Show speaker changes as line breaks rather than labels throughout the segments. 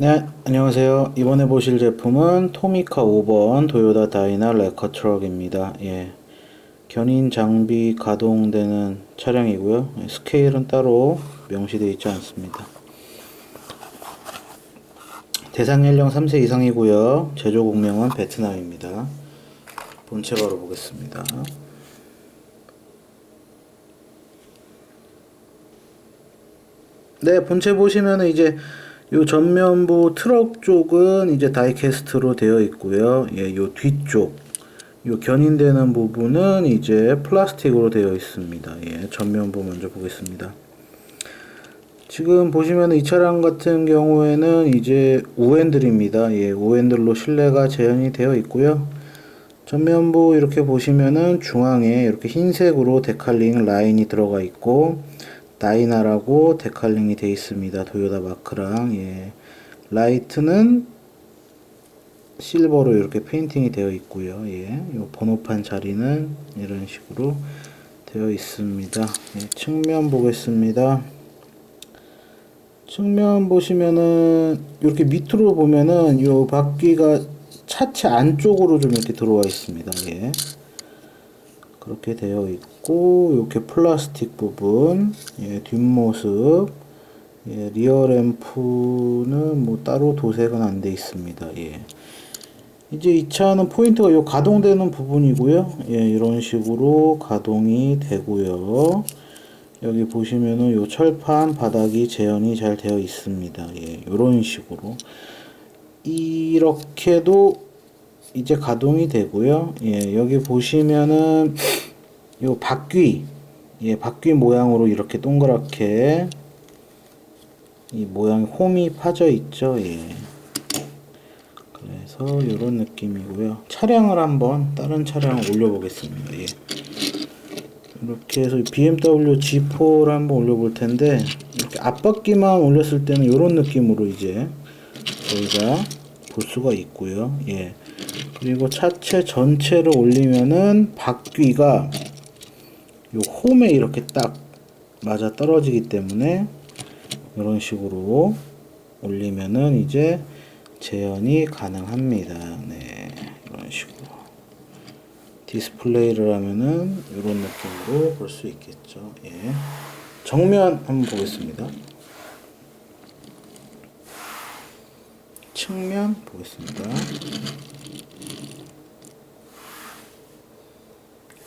네, 안녕하세요. 이번에 보실 제품은 토미카 5번 도요타 다이나 레커 트럭입니다. 예. 견인 장비 가동되는 차량이고요. 예, 스케일은 따로 명시되어 있지 않습니다. 대상 연령 3세 이상이고요. 제조 국명은 베트남입니다. 본체 바로 보겠습니다. 네, 본체 보시면은 이제 요 전면부 트럭 쪽은 이제 다이캐스트로 되어 있고요. 예, 요 뒤쪽 요 견인되는 부분은 이제 플라스틱으로 되어 있습니다. 예, 전면부 먼저 보겠습니다. 지금 보시면 이 차량 같은 경우에는 이제 우엔들입니다. 예, 우엔들로 실내가 재현이 되어 있고요. 전면부 이렇게 보시면은 중앙에 이렇게 흰색으로 데칼링 라인이 들어가 있고 다이나라고 데칼링이 되어 있습니다. 도요타 마크랑 예. 라이트는 실버로 이렇게 페인팅이 되어 있고요. 예. 요 번호판 자리는 이런 식으로 되어 있습니다. 예, 측면 보겠습니다. 측면 보시면은 이렇게 밑으로 보면은 요 바퀴가 차체 안쪽으로 좀 이렇게 들어와 있습니다. 예. 그렇게 되어 있고 이렇게 플라스틱 부분 예, 뒷모습 예, 리어 램프는 뭐 따로 도색은 안 돼 있습니다. 예. 이제 이 차는 포인트가 요 가동되는 부분이고요. 예, 이런 식으로 가동이 되고요. 여기 보시면은 요 철판 바닥이 재현이 잘 되어 있습니다. 예, 이런 식으로 이렇게도 이제 가동이 되고요. 예, 여기 보시면은 요 바퀴 예, 바퀴 모양으로 이렇게 동그랗게 이 모양 홈이 파져 있죠. 예. 그래서 이런 느낌이고요. 차량을 한번 다른 차량을 올려보겠습니다. 예. 이렇게 해서 BMW G4를 한번 올려볼 텐데 이렇게 앞바퀴만 올렸을 때는 이런 느낌으로 이제 저희가 볼 수가 있고요. 예. 그리고 차체 전체를 올리면은 바퀴가 요 홈에 이렇게 딱 맞아 떨어지기 때문에 이런 식으로 올리면은 이제 재현이 가능합니다. 네, 이런 식으로 디스플레이를 하면은 이런 느낌으로 볼 수 있겠죠. 예. 정면 한번 보겠습니다. 측면 보겠습니다.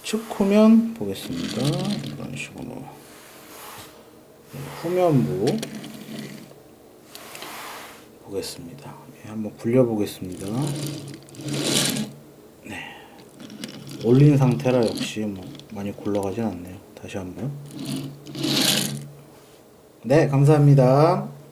측후면 보겠습니다. 이런 식으로 네, 후면부 보겠습니다. 예, 한번 굴려 보겠습니다. 네, 올린 상태라 역시 뭐 많이 굴러가진 않네요. 다시 한번. 네, 감사합니다.